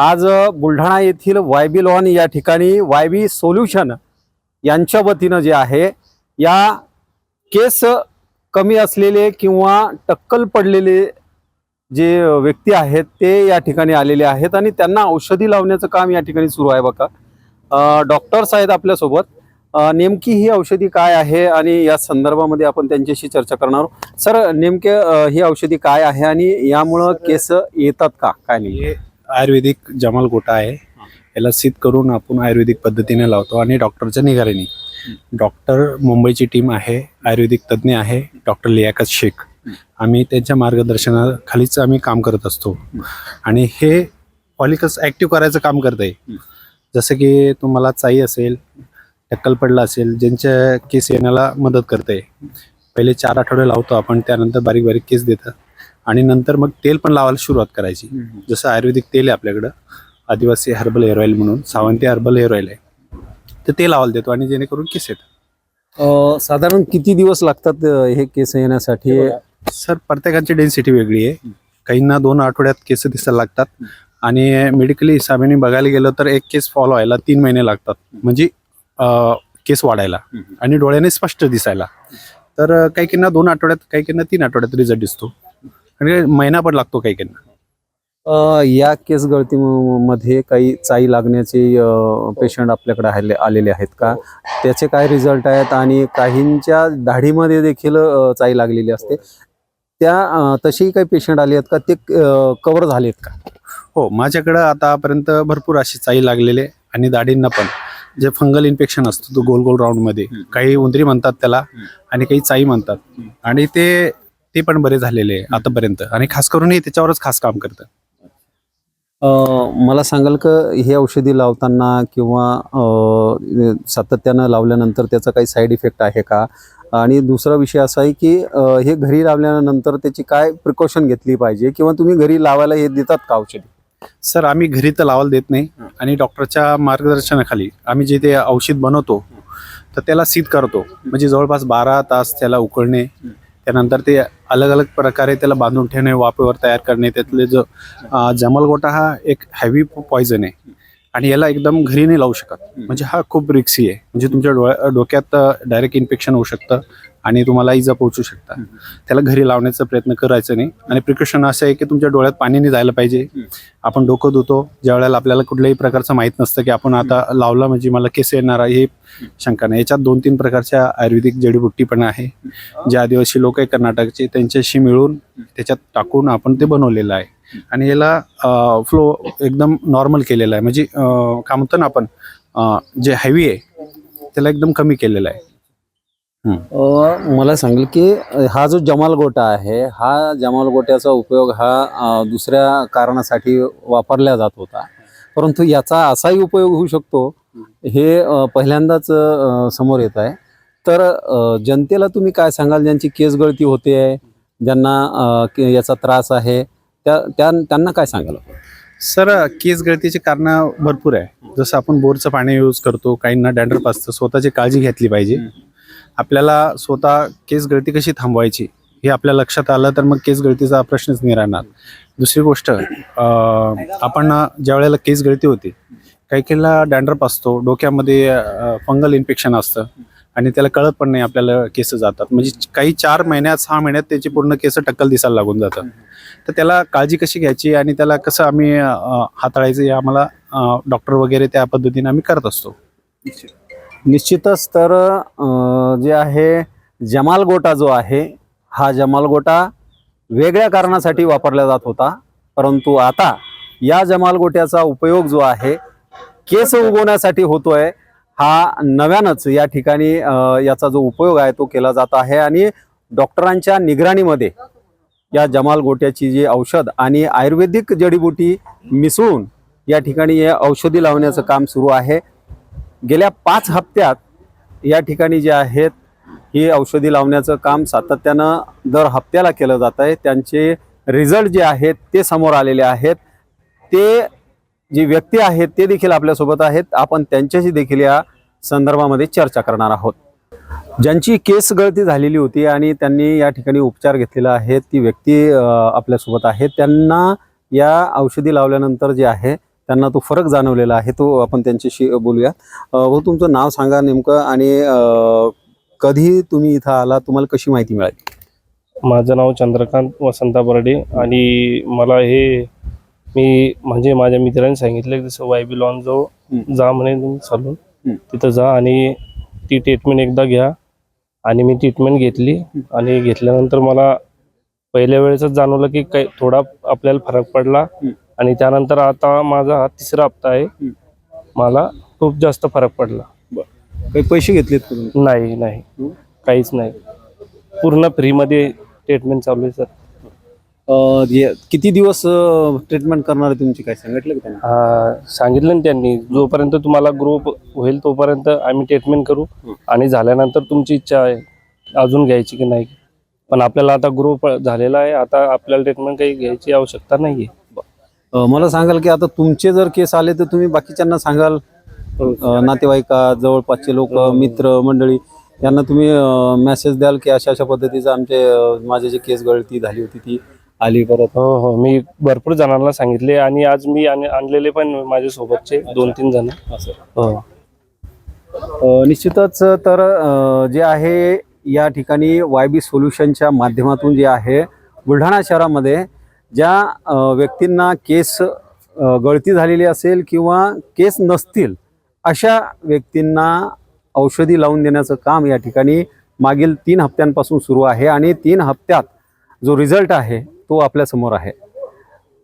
आज बुलढाणा येथील वायबी लॉन या ठिकाणी वायबी सोल्युशन यांच्या वतीनं जे आहे या केस कमी असलेले किंवा टक्कल पडलेले जे व्यक्ती आहेत ते या ठिकाणी आलेले आहेत आणि त्यांना औषधी लावण्याचं काम या ठिकाणी सुरू आहे बघा. डॉक्टर्स आहेत आपल्यासोबत. नेमकी ही औषधी काय आहे आणि या संदर्भामध्ये आपण त्यांच्याशी चर्चा करणार आहोत. सर नेमके ही औषधी काय आहे आणि यामुळं केस येतात का? काय नाही. आयुर्वेदिक जमाल गोटा आहे. याला सीत करून आपण आयुर्वेदिक पद्धतीने लावतो आणि डॉक्टरच्या निगाऱ्याने डॉक्टर मुंबईची टीम आहे आयुर्वेदिक तज्ज्ञ आहे डॉक्टर लियाकत शेख. आम्ही त्यांच्या मार्गदर्शनाखालीच आम्ही काम करत असतो. आणि हे फॉलिकल्स ॲक्टिव्ह करायचं काम करत आहे जसं की तुम्हाला चाई असेल टक्कल पडला असेल ज्यांच्या केस येण्याला मदत करते पहिले चार आठवडे लावतो आपण त्यानंतर बारीक बारीक केस देतात. आणि नंतर मग तेल पण लावायला सुरुवात करायची. जसं आयुर्वेदिक तेल आहे आपल्याकडं आदिवासी हर्बल हेअर ऑइल म्हणून सावंती हर्बल हेअर ऑइल आहे. तर ते लावायला देतो आणि जेणेकरून केस येतात. अ, साधारण किती दिवस लागतात हे केस येण्यासाठी? सर प्रत्येकाची डेन्सिटी वेगळी आहे. काहींना दोन आठवड्यात केस दिसायला लागतात. आणि मेडिकली हिसाबाने बघायला गेलं तर एक केस फॉलो व्हायला तीन महिने लागतात. म्हणजे केस वाढायला. आणि डोळ्याने स्पष्ट दिसायला. तर काही काहींना दोन आठवड्यात काही काहींना तीन आठवड्यात रिझल्ट दिसतो. आणि महिना पण लागतो काही काहींना. अ, या केस गळती मध्ये काही चाई लागण्याचे पेशंट आपल्याकडे आले आलेले आहेत का? त्याचे काय रिझल्ट आहेत? आणि काहींच्या दाढीमध्ये देखील चाई लागलेली असते. त्या तसेही काही पेशंट आले आहेत का? ते कव्हर झालेत का? हो माझ्याकडं आतापर्यंत भरपूर अशी चाई लागलेले आणि दाढींना पण. जे फंगल इन्फेक्शन असतो तो गोल गोल राऊंडमध्ये काही उंदरी म्हणतात त्याला आणि काही चाई म्हणतात. आणि ते ते पण बरे झालेले आहे आतापर्यंत. आणि खास करून हे त्याच्यावरच खास काम करतं. मला सांगाल का हे औषधी लावताना किंवा सातत्यानं लावल्यानंतर त्याचा काही साईड इफेक्ट आहे का? आणि दुसरा विषय असा आहे की हे घरी लावल्यानंतर त्याची काय प्रिकॉशन घेतली पाहिजे? किंवा तुम्ही घरी लावायला हे देतात का औषधी? सर आम्ही घरी तर लावायला देत नाही. आणि डॉक्टरच्या मार्गदर्शनाखाली आम्ही जे ते औषध बनवतो तर त्याला सीत करतो. म्हणजे जवळपास बारा तास त्याला उकळणे. त्यानंतर ते अलग अलग प्रकारे त्याला बांधून ठेवणे वाफेवर तयार करणे त्यातले जो जमलगोटा हा एक हॅवी पॉयझन आहे. आणि याला एकदम घरी नाही लावू शकत. म्हणजे हा खूप रिक्सी आहे. म्हणजे तुमच्या डोळ्या डोक्यात डायरेक्ट इन्फेक्शन होऊ शकतं. आणि तुम्हाला इजा पोहोचू शकता त्याला घरी लावण्याचा प्रयत्न करायचा नाही. आणि प्रिकॉशन असं आहे की तुमच्या डोळ्यात पाणी नाही जायला पाहिजे. आपण डोकं धुतो. ज्या वेळेला आपल्याला कुठल्याही प्रकारचं माहीत नसतं की आपण आता लावला म्हणजे मला केस येणार आहे हे शंका नाही. याच्यात दोन तीन प्रकारच्या आयुर्वेदिक जडीबुट्टी पण आहे. जे आदिवासी लोक आहे कर्नाटकचे त्यांच्याशी मिळून त्याच्यात टाकून आपण ते बनवलेलं आहे. आणि याला फ्लो एकदम नॉर्मल केलेला आहे. म्हणजे काय म्हणतो ना आपण जे हेवी आहे त्याला एकदम कमी केलेलं आहे. मला सांगेल की हा जो जमाल गोटा आहे हा जमाल गोट्याचा उपयोग हा दुसऱ्या कारणासाठी वापरला जात होता. परंतु याचा असाही उपयोग होऊ शकतो हे पहिल्यांदाच समोर येत आहे. तर जनतेला तुम्ही काय सांगाल? ज्यांची केस गळती होते आहे ज्यांना याचा त्रास आहे त्या त्या- त्यांना काय सांगाल? सर केस गळतीची कारणं भरपूर आहे. जसं आपण बोरचं पाणी यूज करतो काहींना डॅन्ड्रफ असतं स्वतःची काळजी घेतली पाहिजे. आपल्याला स्वतः केस गळती कशी थांबवायची हे आपल्या लक्षात आलं तर मग केस गळतीचा प्रश्नच नाही राहणार दुसरी गोष्ट आपण ज्या वेळेला केस गळती होती काही काहीला डँड्रप असतो डोक्यामध्ये फंगल इन्फेक्शन असतं आणि त्याला कळत पण नाही आपल्याला केस जातात. म्हणजे काही चार महिन्यात सहा महिन्यात त्याची पूर्ण केस टक्कल दिसायला लागून जातात तर त्याला काळजी कशी घ्यायची आणि त्याला कसं आम्ही हाताळायचं हे आम्हाला डॉक्टर वगैरे त्या पद्धतीने आम्ही करत असतो. निश्चितच तर जे आहे जमाल गोटा जो आहे हा जमाल गोटा वेगळ्या कारणासाठी वापरला जात होता. परंतु आता या जमाल गोट्याचा उपयोग जो आहे केस उगवण्यासाठी होतोय हा नव्यानंच या ठिकाणी याचा जो उपयोग आहे तो केला जात आहे. आणि डॉक्टरांच्या निगराणीमध्ये या जमाल गोट्याची जी औषध आणि आयुर्वेदिक जडीबुटी मिसळून या ठिकाणी हे औषधी लावण्याचं काम सुरू आहे. गेल्या पाच हप्त्यात या ठिकाणी जे आहेत ही औषधी लावण्याचं काम सातत्यानं दर हप्त्याला केलं जात आहे. त्यांचे रिझल्ट जे आहेत ते समोर आलेले आहेत. ते जी व्यक्ती आहेत ते देखील आपल्यासोबत आहेत. आपण त्यांच्याशी देखील या संदर्भामध्ये चर्चा करणार आहोत. ज्यांची केस गळती झालेली होती आणि त्यांनी या ठिकाणी उपचार घेतलेला आहे ती व्यक्ती आपल्यासोबत आहे. त्यांना या औषधी लावल्यानंतर जे आहे त्यांना तो फरक जाणवलेला आहे तो आपण त्यांच्याशी बोलूया भाऊ तुमचं नाव सांगा नेमकं आणि कधी तुम्ही इथं आला तुम्हाला कशी माहिती मिळाली माझं नाव चंद्रकांत वसंता बर्डे आणि मला हे मी म्हणजे माझ्या मित्रांनी सांगितलं जसं वायबी लॉन जो. जा म्हणे चालून. तिथं जा आणि ती ट्रीटमेंट एकदा घ्या आणि मी ट्रीटमेंट घेतली आणि घेतल्यानंतर मला पहिल्या वेळेसच जाणवलं की काही थोडा आपल्याला फरक पडला. आणि त्यानंतर आता माझा हा तिसरा हप्ता आहे. मला खूप जास्त फरक पडला. काही पैसे घेतलेत तुम्ही? नाही नाही. काहीच नाही. पूर्ण फ्रीमध्ये ट्रीटमेंट चालू आहे सर. अ, जे- किती दिवस ट्रीटमेंट करणार आहे तुमची? काय सांगितलं का त्यांना? हा, सांगितलं ना त्यांनी. जोपर्यंत तुम्हाला ग्रोप होईल तोपर्यंत आम्ही ट्रीटमेंट करू. आणि झाल्यानंतर तुमची इच्छा आहे अजून घ्यायची की नाही. पण आपल्याला आता ग्रोप झालेला आहे. आता आपल्याला ट्रीटमेंट काही घ्यायची आवश्यकता नाही अ, मला सांगाल की आता तुमचे जर केस आले तर तुम्ही बाकीच्यांना सांगाल नातेवाईका जवळपासचे लोक मित्र मंडळी यांना तुम्ही मेसेज द्याल की अशा अशा पद्धतीचं आमचे माझे जे केस गळती झाली होती ती आली परत. हो हो. मी भरपूर जणांना सांगितले आणि आज मी आण- आणलेले पण माझ्या सोबतचे दोन तीन जण. असं. हो. निश्चितच तर जे आहे या ठिकाणी वाय बी सोल्युशनच्या माध्यमातून जे आहे बुलढाणा शहरामध्ये ज्या व्यक्तींना केस गळती झालेली असेल किंवा केस नसतील अशा व्यक्तींना औषधी लावून देण्याचं काम या ठिकाणी मागील तीन हप्त्यांपासून सुरू आहे आणि तीन हप्त्यात जो रिझल्ट आहे तो आपल्यासमोर आहे.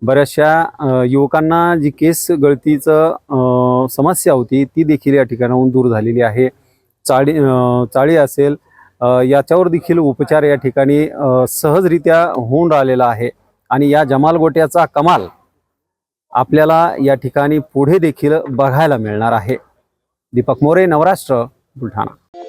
बऱ्याचशा युवकांना जी केस गळतीचं समस्या होती ती देखील या ठिकाणाहून दूर झालेली आहे. चाळी चाळी असेल याच्यावर देखील उपचार या ठिकाणी सहजरित्या होऊन राहिलेला आहे. आणि या जमाल गोट्याचा कमाल आपल्याला या ठिकाणी पुढे देखील बघायला मिळणार आहे. दीपक मोरे नवराष्ट्र बुलढाणा.